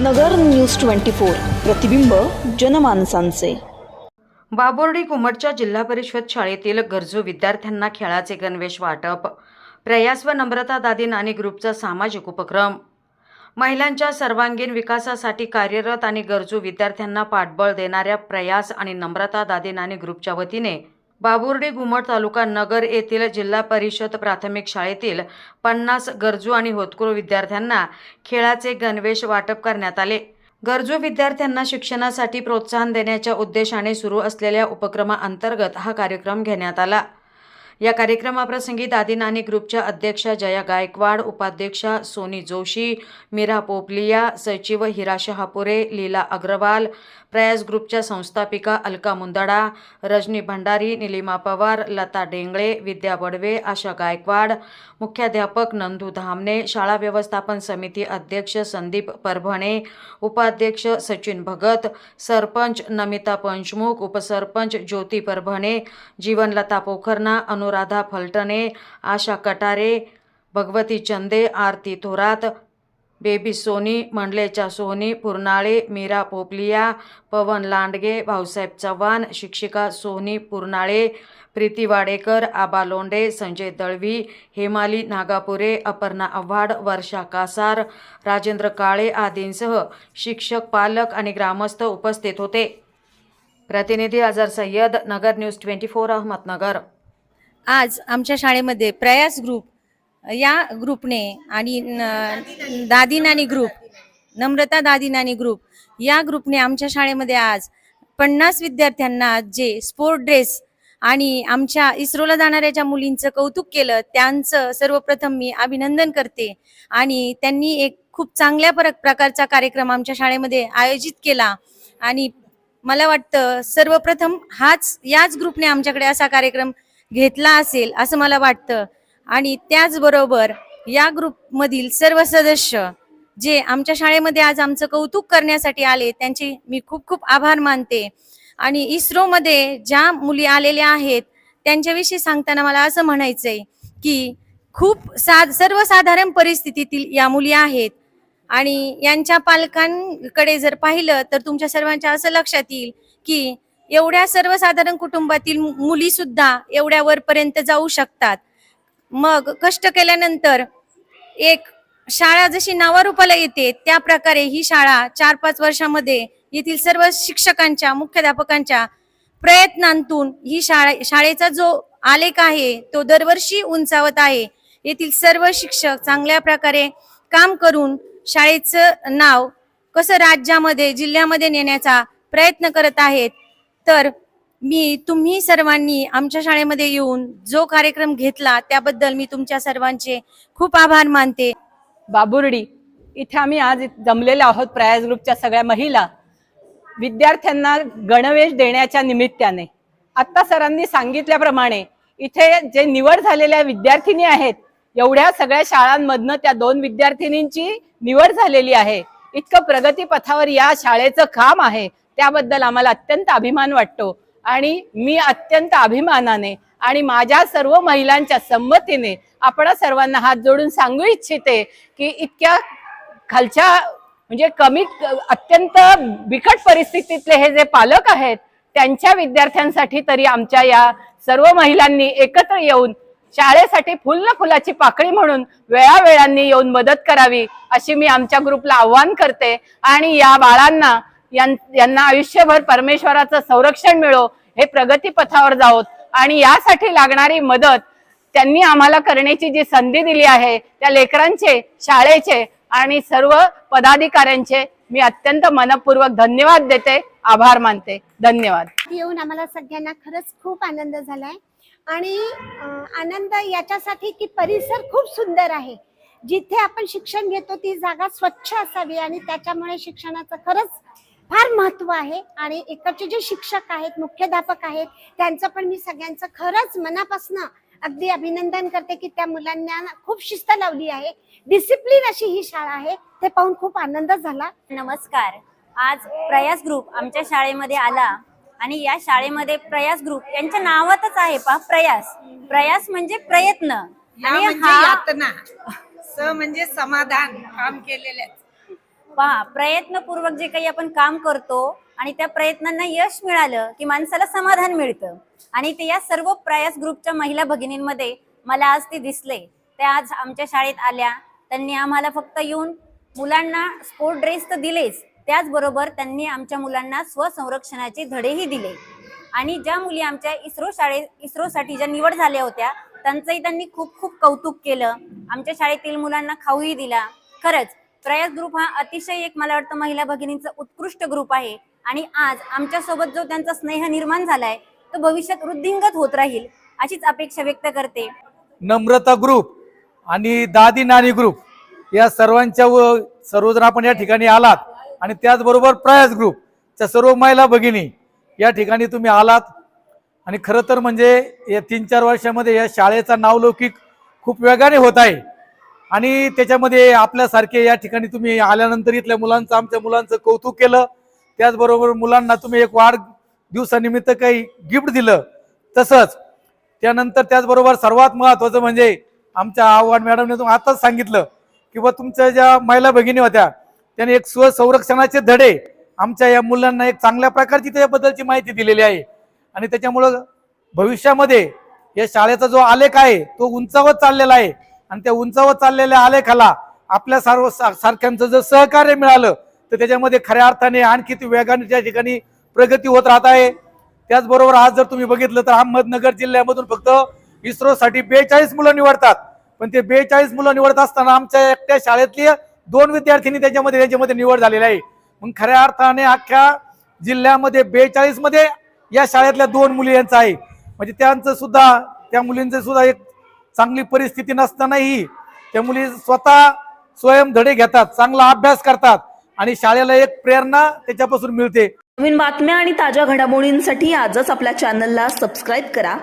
नगर news twenty four प्रतिबिंब जनमानसांचे. बाबोर्डी कुमटच्या जिल्हा परिषद शाळेतील गरजू विद्यार्थ्यांना खेळाचे गणवेश वाटप प्रयास व नम्रता दादी नानी ग्रुपचा सामाजिक उपक्रम. महिलांच्या सर्वांगीण विकासासाठी कार्यरत आणि गरजू विद्यार्थ्यांना पाठबळ देणाऱ्या प्रयास आणि नम्रता दादी नानी ग्रुपच्या वतीने बाबुर्डी घुमट तालुका नगर येथील जिल्हा परिषद प्राथमिक शाळेतील पन्नास गरजू आणि होतकरू विद्यार्थ्यांना खेळाचे गणवेश वाटप करण्यात आले. गरजू विद्यार्थ्यांना शिक्षणासाठी प्रोत्साहन देण्याच्या उद्देशाने सुरू असलेल्या उपक्रमाअंतर्गत हा कार्यक्रम घेण्यात आला. या कार्यक्रमाप्रसंगी दादीनानी ग्रुपच्या अध्यक्षा जया गायकवाड उपाध्यक्षा सोनी जोशी मीरा पोपलिया सचिव हिरा शहापुरे लीला अग्रवाल प्रयास ग्रुपच्या संस्थापिका अलका मुंदडा रजनी भंडारी निलिमा पवार लता डेंगळे विद्या बडवे आशा गायकवाड मुख्याध्यापक नंदू धामणे शाळा व्यवस्थापन समिती अध्यक्ष संदीप परभणे उपाध्यक्ष सचिन भगत सरपंच नमिता पंचमुख उपसरपंच ज्योती परभणे जीवनलता पोखरणा अनुराधा फलटणे आशा कटारे भगवती चंदे आरती थोरात बेबी सोनी मंडलेच्या सोनी पुरनाळे मीरा पोपलिया पवन लांडगे भाऊसाहेब चव्हाण शिक्षिका सोनी पुरनाळे प्रीती वाडेकर आबा लोंडे संजय दळवी हेमाली नागापुरे अपर्णा आव्हाड वर्षा कासार राजेंद्र काळे आदींसह शिक्षक पालक आणि ग्रामस्थ उपस्थित होते. प्रतिनिधी Azhar Sayyad Nagar news twenty four Ahmednagar. आज आमच्या शाळेमध्ये प्रयास ग्रुप या ग्रुपने आणि दादीनानी ग्रुप नम्रता दादीनानी ग्रुप या ग्रुपने आमच्या शाळेमध्ये आज पन्नास विद्यार्थ्यांना जे स्पोर्ट ड्रेस आणि आमच्या इस्रोला जाणाऱ्या ज्या मुलींचं कौतुक केलं त्यांचं सर्वप्रथम मी अभिनंदन करते. आणि त्यांनी एक खूप चांगल्या पर प्रकारचा कार्यक्रम आमच्या शाळेमध्ये आयोजित केला. आणि मला वाटतं सर्वप्रथम हाच याच ग्रुपने आमच्याकडे असा कार्यक्रम घेतला असेल असं मला वाटतं. आणि त्याचबरोबर या ग्रुपमधील सर्व सदस्य जे आमच्या शाळेमध्ये आज आमचं कौतुक करण्यासाठी आले त्यांचे मी खूप खूप आभार मानते. आणि इस्रोमध्ये ज्या मुली आलेल्या आहेत त्यांच्याविषयी सांगताना मला असं म्हणायचंय की खूप सा सर्वसाधारण परिस्थितीतील या मुली आहेत. आणि यांच्या पालकांकडे जर पाहिलं तर तुमच्या सर्वांच्या असं लक्षात येईल की एवढ्या सर्वसाधारण कुटुंबातील मुली सुद्धा एवढ्या वरपर्यंत जाऊ शकतात. मग कष्ट केल्यानंतर एक शाळा जशी नावारूपाला येते त्या प्रकारे ही शाळा चार पाच वर्षामध्ये येथील सर्व शिक्षकांच्या मुख्याध्यापकांच्या प्रयत्नांतून ही शाळा शाळेचा जो आलेख आहे तो दरवर्षी उंचावत आहे. येथील सर्व शिक्षक चांगल्या प्रकारे काम करून शाळेचं नाव कसं राज्यामध्ये जिल्ह्यामध्ये नेण्याचा प्रयत्न करत आहेत तर मी तुम्ही सर्वांनी आमच्या शाळेमध्ये येऊन जो कार्यक्रम घेतला त्याबद्दल मी तुमच्या सर्वांचे खूप आभार मानते. बाबुर्डी इथे आम्ही आज जमलेलो आहोत प्रयास ग्रुपच्या सगळ्या महिला. विद्यार्थ्यांना गणवेश देण्याच्या निमित्ताने. आत्ता सरांनी सांगितल्याप्रमाणे इथे जे निवड झालेल्या विद्यार्थिनी आहेत एवढ्या सगळ्या शाळांमधनं त्या दोन विद्यार्थिनींची निवड झालेली आहे. इतकं प्रगतीपथावर या शाळेचं काम आहे. त्याबद्दल आम्हाला अत्यंत अभिमान वाटतो. आणि मी अत्यंत अभिमानाने आणि माझ्या सर्व महिलांच्या संमतीने आपण सर्वांना हात जोडून सांगू इच्छिते की इतक्या खालच्या म्हणजे कमी अत्यंत बिकट परिस्थितीतले हे जे पालक आहेत त्यांच्या विद्यार्थ्यांसाठी तरी आमच्या या सर्व महिलांनी एकत्र येऊन शाळेसाठी फुल न फुलाची पाकळी म्हणून वेळावेळांनी येऊन मदत करावी अशी मी आमच्या ग्रुपला आव्हान करते. आणि या बाळांना यांना आयुष्यभर परमेश्वराचं संरक्षण मिळो हे प्रगती पथावर जावोत. आणि यासाठी लागणारी मदत त्यांनी आम्हाला करण्याची जी संधी दिली आहे त्या लेकरांचे शाळेचे आणि सर्व पदाधिकाऱ्यांचे मी अत्यंत मनपूर्वक धन्यवाद देते आभार मानते. धन्यवाद. येऊन आम्हाला सगळ्यांना खरंच खूप आनंद झालाय. आणि आनंद याच्यासाठी की परिसर खूप सुंदर आहे. जिथे आपण शिक्षण घेतो ती जागा स्वच्छ असावी आणि त्याच्यामुळे शिक्षणाचं खरंच फार महत्त्व आहे. आणि इकडचे जे शिक्षक आहेत मुख्याध्यापक आहेत त्यांचं पण मी सगळ्यांचं खरंच मनापासून अगदी अभिनंदन करते की त्या मुलांना खूप शिस्त लावली आहे. डिसिप्लिन अशी ही शाळा आहे. ते पाहून खूप आनंद झाला. नमस्कार. आज प्रयास ग्रुप आमच्या शाळेमध्ये आला आणि या शाळेमध्ये प्रयास ग्रुप यांच्या नावातच आहे पहा प्रयास. प्रयास म्हणजे प्रयत्न. आणि म्हणजे हा यातना. स म्हणजे समाधान काम केलेले पहा प्रयत्नपूर्वक जे काही आपण काम करतो आणि त्या प्रयत्नांना यश मिळालं की माणसाला समाधान मिळतं. आणि ते या सर्व प्रयास ग्रुपच्या महिला भगिनींमध्ये मला आज ते दिसले. त्या आज आमच्या शाळेत आल्या. त्यांनी आम्हाला फक्त येऊन मुलांना स्पोर्ट ड्रेस तर दिलेच. त्याचबरोबर त्यांनी आमच्या मुलांना स्वसंरक्षणाचे धडेही दिले. आणि ज्या मुली आमच्या इस्रो शाळेत इस्रोसाठी ज्या निवड झाल्या होत्या त्यांचंही त्यांनी खूप खूप कौतुक केलं. आमच्या शाळेतील मुलांना खाऊही दिला. खरंच प्रयास ग्रुप हा अतिशय एक मला वाटतं महिला भगिनींचा उत्कृष्ट ग्रुप आहे. आणि आज आमच्यासोबत जो त्यांचा स्नेह निर्माण झालाय तो भविष्यात वृद्धिंगत होत राहील अशीच अपेक्षा व्यक्त करते. नम्रता ग्रुप आणि दादी नानी ग्रुप या सर्वांच्या व सर्वजण आपण या ठिकाणी आलात आणि त्याचबरोबर प्रयास ग्रुपच्या सर्व महिला भगिनी या ठिकाणी तुम्ही आलात. आणि खरं तर म्हणजे या तीन चार वर्षामध्ये या शाळेचा नावलौकिक खूप वेगाने होत आहे. आणि त्याच्यामध्ये आपल्यासारखे या ठिकाणी तुम्ही आल्यानंतर इथल्या मुलांचं आमच्या मुलांचं कौतुक केलं. त्याचबरोबर मुलांना तुम्ही एक वाढ दिवसानिमित्त काही गिफ्ट दिलं. तसंच त्यानंतर त्याचबरोबर सर्वात महत्वाचं म्हणजे आमच्या आव्हान मॅडमने तुम्ही आताच सांगितलं की बा तुमच्या ज्या महिला भगिनी होत्या त्याने एक स्वसंरक्षणाचे धडे आमच्या या मुलांना एक चांगल्या प्रकारची त्याच्याबद्दलची माहिती दिलेली आहे. आणि त्याच्यामुळं भविष्यामध्ये या शाळेचा जो आलेख आहे तो उंचावत चाललेला आहे. आणि त्या उंचावर चाललेल्या आलेखाला आपल्या सर्व सारख्यांचं जर सहकार्य मिळालं तर त्याच्यामध्ये खऱ्या अर्थाने आणखी ती वेगाने त्या ठिकाणी प्रगती होत राहत आहे. त्याचबरोबर आज जर तुम्ही बघितलं तर अहमदनगर जिल्ह्यामधून फक्त इस्रोसाठी बेचाळीस मुलं निवडतात. पण ते बेचाळीस मुलं निवडत असताना आमच्या एकट्या शाळेतली दोन विद्यार्थ्यांनी त्याच्यामध्ये त्याच्यामध्ये निवड झालेली आहे. मग खऱ्या अर्थाने अख्ख्या जिल्ह्यामध्ये बेचाळीसमध्ये या शाळेतल्या दोन मुली यांचं आहे. म्हणजे त्यांचं सुद्धा त्या मुलींचं सुद्धा एक चांगली परिस्थिती नसतानाही त्या मुली स्वतः स्वयं धडे घेतात चांगला अभ्यास करतात आणि शाळेला एक प्रेरणा त्याच्यापासून मिळते. नवीन बातम्या आणि ताज्या घडामोडींसाठी आजच आपल्या चॅनलला सबस्क्राईब करा.